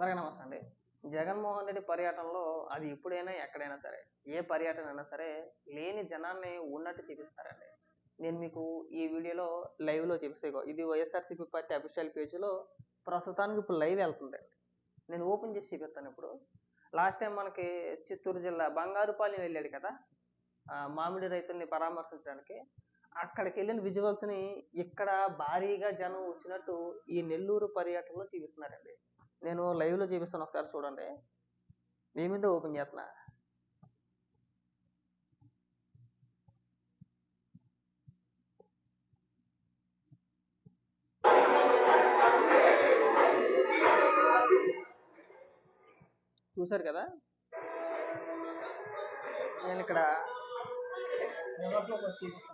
అందరికీ నమస్తే అండి. జగన్మోహన్ రెడ్డి పర్యటనలో అది ఇప్పుడైనా ఎక్కడైనా సరే ఏ పర్యటన అయినా సరే లేని జనాన్ని ఉన్నట్టు చూపిస్తారండి. నేను మీకు ఈ వీడియోలో లైవ్లో చూపిస్తే ఇది వైఎస్ఆర్సీపీ పార్టీ అఫీషియల్ పేజీలో ప్రస్తుతానికి ఇప్పుడు లైవ్ వెళ్తుందండి. నేను ఓపెన్ చేసి చూపిస్తాను ఇప్పుడు. లాస్ట్ టైం మనకి చిత్తూరు జిల్లా బంగారుపాలెం వెళ్ళాడు కదా మామిడి రైతుల్ని పరామర్శించడానికి. అక్కడికి వెళ్ళిన విజువల్స్ని ఇక్కడ భారీగా జనం వచ్చినట్టు ఈ నెల్లూరు పర్యటనలో చూపిస్తున్నారండి. నేను లైవ్లో చూపిస్తాను ఒకసారి చూడండి. మీ మీద ఓపెన్ చేస్తున్నా. చూశారు కదా? నేను ఇక్కడ చూపిస్తాను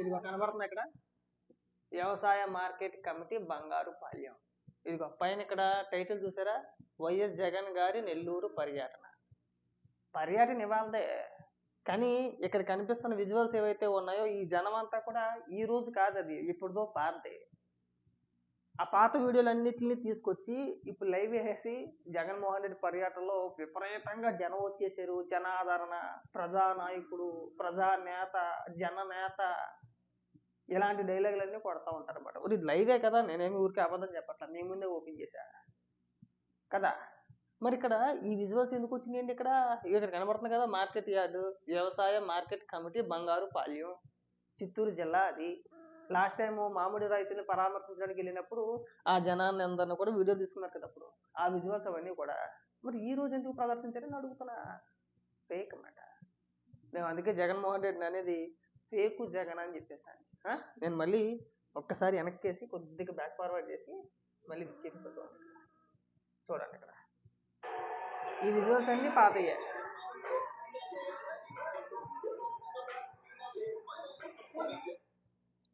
ఇదిగో కనబడుతుంది ఇక్కడ? వ్యవసాయ మార్కెట్ కమిటీ బంగారు పాల్యం. ఇదిగో పైన ఇక్కడ టైటిల్ చూసారా? వైఎస్ జగన్ గారి నెల్లూరు పర్యటన. పర్యటన ఇవాళదే కానీ ఇక్కడ కనిపిస్తున్న విజువల్స్ ఏవైతే ఉన్నాయో ఈ జనం అంతా కూడా ఈ రోజు కాదు అది ఇప్పుడుదో పాతది ఆ పాత వీడియోలన్నిటిని తీసుకొచ్చి ఇప్పుడు లైవ్ వేసేసి జగన్మోహన్ రెడ్డి పర్యటనలో విపరీతంగా జనం వచ్చేసారు. జనాదరణ ప్రజా నాయకుడు ప్రజా నేత జన నేత ఇలాంటి డైలాగులన్నీ కొడతా ఉంటారు అనమాట ఇది లైవే కదా నేనేమి ఊరికే అబద్ధం చెప్పట్లా? మీ ముందే ఓపెన్ చేశా? కదా? మరి ఇక్కడ ఈ విజువల్స్ ఎందుకు వచ్చినాయండి ఇక్కడ? ఇక్కడ కనబడుతుంది కదా మార్కెట్ యార్డు వ్యవసాయ market committee Bangarupalyam Chittoor జిల్లా అది. లాస్ట్ టైం మామిడి రైతుని పరామర్శించడానికి వెళ్ళినప్పుడు ఆ జనాన్ని అందరిని కూడా వీడియో తీసుకున్నారు కదా అప్పుడు. ఆ విజువల్స్ అవన్నీ కూడా. మరి ఈ రోజు ఎందుకు ప్రదర్శించారని అడుగుతున్నా. ఫేక్ అన్నమాట. మేము అందుకే జగన్మోహన్ రెడ్డి అనేది ఫేక్ జగన్ అని చెప్పేసాను. నేను మళ్ళీ ఒక్కసారి వెనక్కేసి కొద్దిగా బ్యాక్ ఫార్వర్డ్ చేసి మళ్ళీ చేసిపోతాను చూడండి ఇక్కడ. ఈ విజువల్స్ అన్నీ పాతయ్యే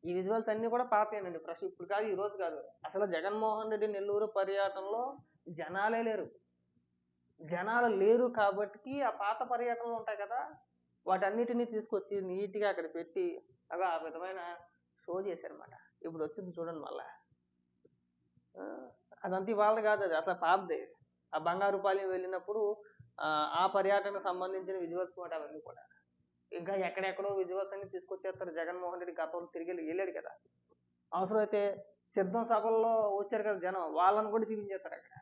ఈ విజువల్స్ అన్నీ కూడా పాతయ్యానండి ప్రశ్న ఇప్పుడు కాదు ఈ రోజు కాదు. అసలు జగన్మోహన్ రెడ్డి నెల్లూరు పర్యటనలో జనాలే లేరు. జనాలు లేరు కాబట్టి ఆ పాత పర్యటనలు ఉంటాయి కదా వాటన్నిటిని తీసుకొచ్చి నీట్గా అక్కడ పెట్టి అవి ఆ విధమైన షో చేశారనమాట ఇప్పుడు వచ్చింది చూడండి మళ్ళా. ఆ, అదంతా ఇవాళ కాదు అది అట్లా పాతదే. ఆ బంగారుపాలెం వెళ్ళినప్పుడు ఆ, పర్యాటనకు పర్యటనకు సంబంధించిన విజువల్స్ కూడా అవన్నీ కూడా. ఇంకా ఎక్కడెక్కడో విజువల్స్ అన్ని తీసుకొచ్చేస్తారు. జగన్మోహన్ రెడ్డి గతంలో తిరిగి వెళ్ళాడు కదా. అవసరమైతే సిద్ధం సభల్లో వచ్చారు కదా జనం వాళ్ళని కూడా చూపించేస్తారు అక్కడ.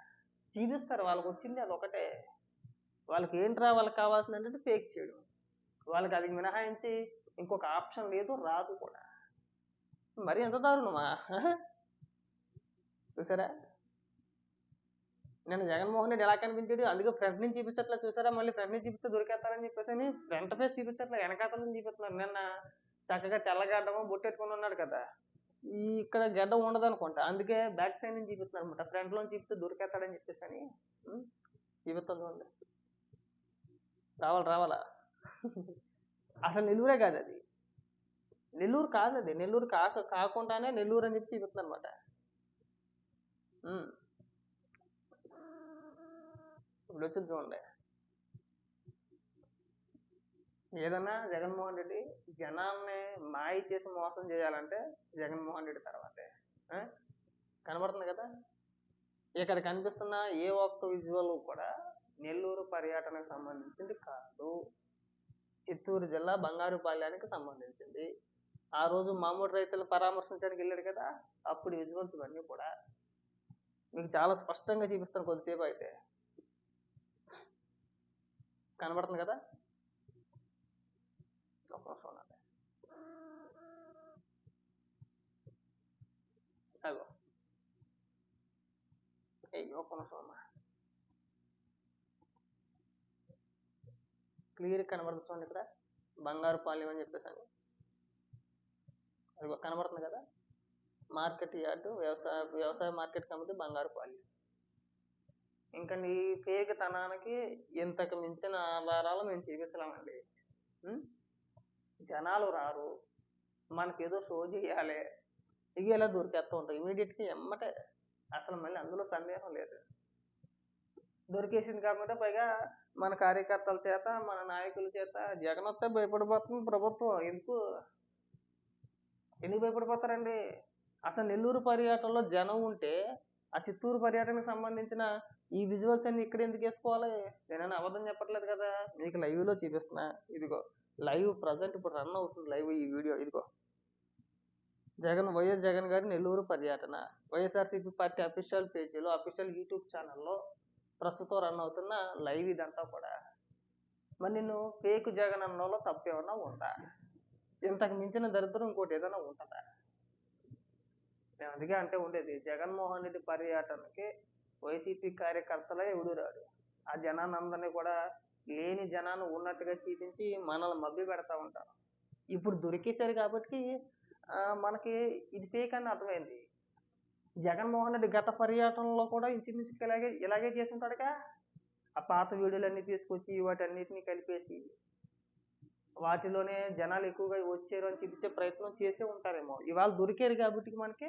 చూపిస్తారు వాళ్ళకి వచ్చింది అది ఒకటే. వాళ్ళకి ఏంట్రా వాళ్ళకి కావాల్సింది అంటే ఫేక్ చేయడం. వాళ్ళకి అది మినహాయించి ఇంకొక ఆప్షన్ లేదు రాదు కూడా. మరి ఎంత దారుణమా? చూసారా? నేను జగన్మోహన్ రెడ్డి ఎలా కనిపించాడు? అందుకే ఫ్రంట్ నుంచి చూపించట్లే చూసారా? మళ్ళీ ఫ్రంట్ నుంచి చూపిస్తే దొరికేస్తారని చెప్పేసి ఫ్రంట్ ఫేస్ చూపించట్లే వెనకాతల నుంచి చూపిస్తున్నారు. నిన్న చక్కగా తెల్లగడ్డము బొట్టెట్టుకుని ఉన్నాడు కదా. ఈ ఇక్కడ గడ్డ ఉండదు అనుకుంటా అందుకే బ్యాక్ సైడ్ నుంచి చూపిస్తున్నారు అనమాట ఫ్రంట్లో చూపిస్తే దొరికేస్తాడని చెప్పేసి అని చూపిస్తుంది చూపిస్తాను రావాలి రావాలా? అసలు నెల్లూరే కాదు అది. నెల్లూరు కాదు అది. నెల్లూరు కాక కాకుండానే నెల్లూరు అని చెప్పి చూపిస్తుంది అనమాట ఇప్పుడు వచ్చింది చూడండి. ఏదన్నా జగన్మోహన్ రెడ్డి జనాల్ని మాయ చేసి మోసం చేయాలంటే జగన్మోహన్ రెడ్డి తర్వాతే. కనబడుతుంది కదా? ఇక్కడ కనిపిస్తున్న ఏ ఒక్క విజువల్ కూడా నెల్లూరు పర్యటనకు సంబంధించింది కాదు. చిత్తూరు జిల్లా బంగారుపాలెనికి సంబంధించింది. ఆ రోజు మామూలు రైతులు పరామర్శించడానికి వెళ్ళాడు కదా అప్పుడు విజువల్స్ ఇవన్నీ కూడా. మీకు చాలా స్పష్టంగా చూపిస్తాను కొద్దిసేపు అయితే. కనబడుతుంది కదా? ఒక నిమిషం ఉండండి. అగో. అయ్యో నిమిషం అమ్మా. క్లియర్ కనబడుతుంది ఇక్కడ. బంగారు పాలెం అని చెప్పేసి అని. అది కనబడుతుంది కదా. మార్కెట్ యార్డు వ్యవసాయ వ్యవసాయ మార్కెట్ కమిటీ బంగారు పాలెం. ఇంకా నీ ఫేక్ తనానికి ఇంతకు మించిన ఆధారాలు మేము చూపించలేమండి జనాలు రారు. మనకేదో షో చేయాలి. ఇవి ఎలా దొరికేస్తూ ఉంటాయి? ఇమీడియట్గా ఎమ్మటే అసలు మళ్ళీ అందులో సందేహం లేదు. దొరికేసింది కాకుండా పైగా మన కార్యకర్తల చేత మన నాయకుల చేత జగన్ వస్తే భయపడిపోతుంది ప్రభుత్వం. ఎందుకు? ఎందుకు భయపడిపోతారండి? అసలు నెల్లూరు పర్యటనలో జనం ఉంటే ఆ చిత్తూరు పర్యటనకు సంబంధించిన ఈ విజువల్స్ అన్ని ఇక్కడ ఎందుకు వేసుకోవాలి? నేనైనా అబద్ధం చెప్పట్లేదు కదా. మీకు లైవ్లో లో చూపిస్తున్నా. ఇదిగో లైవ్ ప్రజెంట్ ఇప్పుడు రన్ అవుతుంది లైవ్ ఈ వీడియో. ఇదిగో. జగన్ వైఎస్ జగన్ గారి నెల్లూరు పర్యటన. వైఎస్ఆర్సీపీ పార్టీ అఫీషియల్ పేజీలో అఫీషియల్ యూట్యూబ్ ఛానల్లో ప్రస్తుతం రన్ అవుతున్న లైవ్ ఇదంతా కూడా. మరి నిన్ను ఫేక్ జగన్ అన్నలో తప్పు ఉందా? ఇంతకు మించిన దరిద్రం ఇంకోటి ఏదైనా ఉంటుందా? నేను అందుకే అంటే ఉండేది జగన్మోహన్ రెడ్డి పర్యటనకి వైసీపీ కార్యకర్తలే ఎదురాడు. ఆ జనాన్ని కూడా లేని జనాన్ని ఉన్నట్టుగా చూపించి మనల్ని మబ్బి పెడతా ఉంటారు. ఇప్పుడు దొరికేశారు కాబట్టి మనకి ఇది ఫేక్ అని అర్థమైంది. జగన్మోహన్ రెడ్డి గత పర్యటనలో కూడా ఇంచుమించు ఇలాగే ఇలాగే చేసి ఆ పాత వీడియోలన్నీ తీసుకొచ్చి వాటన్నిటిని కలిపేసి వాటిలోనే జనాలు ఎక్కువగా వచ్చారు అని చూపించే ప్రయత్నం చేసే ఉంటారేమో. ఇవాళ దొరికారు కాబట్టి మనకి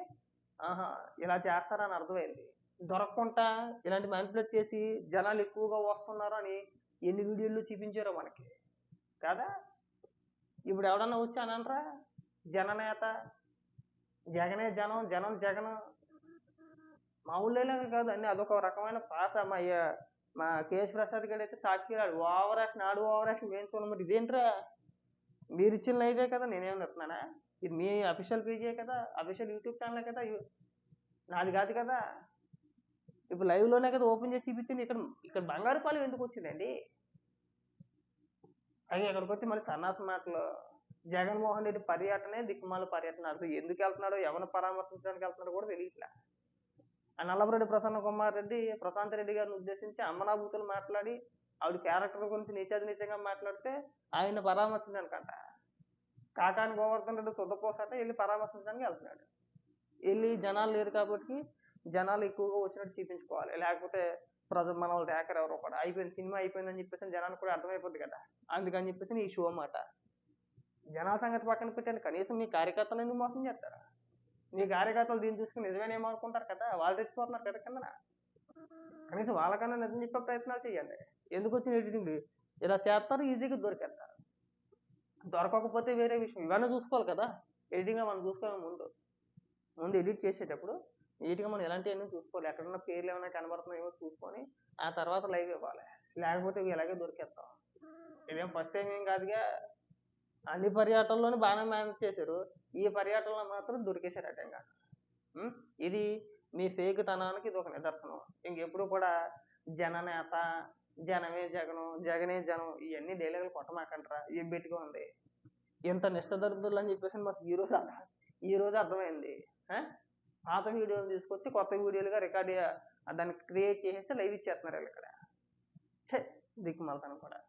ఆహా ఇలా చేస్తారని అర్థమైంది. దొరకకుండా ఇలాంటి మ్యానిపులేట్ చేసి జనాలు ఎక్కువగా వస్తున్నారు అని ఎన్ని వీడియోలు చూపించారో మనకి. కాదా? ఇప్పుడు ఎవడన్నా వచ్చానంటారా జననేత? జగనే జనం జనం జగన్. మా ఊళ్ళో కాదు. అన్ని అదొక రకమైన పాట మా మా కేఎస్ ప్రసాద్ గారు అయితే సాక్షిరాడు ఓవర్ యాక్షన్ ఆడు ఓవర్ యాక్షన్ వేయించుకున్నాం మరి ఇదేంట్రా? మీరు ఇచ్చిన లైవే కదా నేనేం చెప్తున్నానా? ఇది మీ అఫీషియల్ పేజే కదా అఫీషియల్ యూట్యూబ్ ఛానలే కదా నాది కాదు కదా. ఇప్పుడు లైవ్లోనే లోనే కదా ఓపెన్ చేసి చూపించింది ఇక్కడ ఇక్కడ బంగారుపాలెం ఎందుకు వచ్చిందండి? అది అక్కడికి వచ్చి మళ్ళీ సన్నాస మాటలు. జగన్మోహన్ రెడ్డి పర్యటనే దిక్కుమాల పర్యటన ఎందుకు వెళ్తున్నాడో ఎవరిని పరామర్శించడానికి వెళ్తున్నాడో కూడా తెలియట్లే. ఆ నల్లమరెడ్డి ప్రసన్న కుమార్ రెడ్డి ప్రశాంత్ రెడ్డి గారిని ఉద్దేశించి అమ్మనాభూతులు మాట్లాడి ఆవిడ క్యారెక్టర్ గురించి నీచాది నీచంగా మాట్లాడితే ఆయన పరామర్శించడానికంట. కాకాని గోవర్ధన్ రెడ్డి తుద్దపోసట వెళ్ళి పరామర్శించడానికి వెళ్తున్నాడు. వెళ్ళి జనాలు లేరు కాబట్టి జనాలు ఎక్కువగా వచ్చినట్టు చూపించుకోవాలి. లేకపోతే ప్రజలు మన వాళ్ళు రేకర్ ఎవరో కూడా అయిపోయింది సినిమా అయిపోయిందని చెప్పేసి జనానికి కూడా అర్థమైపోద్ది కదా. అందుకని చెప్పేసి ఈ షో అన్నమాట జనాల సంగతి పక్కన పెట్టండి. కనీసం మీ కార్యకర్తలు ఎందుకు మోసం చేస్తారా? మీ కార్యకర్తలు దీన్ని చూసుకుని నిజమేనేమో అనుకుంటారు కదా? వాళ్ళు తెచ్చిపోతున్నారు కదా కిందన? కనీసం వాళ్ళకన్నా నిజం చెప్పే ప్రయత్నాలు చేయండి. ఎందుకు వచ్చిన ఎడిటింగ్? ఇలా చేస్తారు ఈజీగా దొరికేస్తారు. దొరకకపోతే వేరే విషయం. ఇవన్నీ చూసుకోవాలి కదా. ఎడిటింగ్గా మనం చూసుకోవాలి ముందు. ముందు ఎడిట్ చేసేటప్పుడు నీట్గా మనం ఎలాంటివన్నీ చూసుకోవాలి. ఎక్కడున్న పేర్లు ఏమైనా కనబడుతున్నాయేమో చూసుకొని ఆ తర్వాత లైవ్ ఇవ్వాలి. లేకపోతే ఇవి ఇలాగే దొరికేస్తాం. ఇదేం ఫస్ట్ టైం ఏం కాదుగా. అన్ని పర్యటనలోనూ బాగానే మేనేజ్ చేశారు. ఈ పర్యటనలో మాత్రం దొరికేశారట ఇంకా. ఇది మీ ఫేక్ తనానికి ఇది ఒక నిదర్శనం. ఇంకెప్పుడు కూడా జననేత జనమే జగను జగనే జనం ఇవన్నీ డైలాగులు కొట్టమాకంటరా ఏం పెట్టుకో ఉంది. ఇంత నిష్టదరిద్రులు అని చెప్పేసి మాకు ఈ రోజు ఈ రోజు అర్థమైంది. పాత వీడియోలు తీసుకొచ్చి కొత్త వీడియోలుగా రికార్డ్ దాన్ని క్రియేట్ చేసేసి లైవ్ ఇచ్చేస్తున్నారు వీళ్ళు ఇక్కడ. ఛే, దిక్కుమాలతనం కూడా.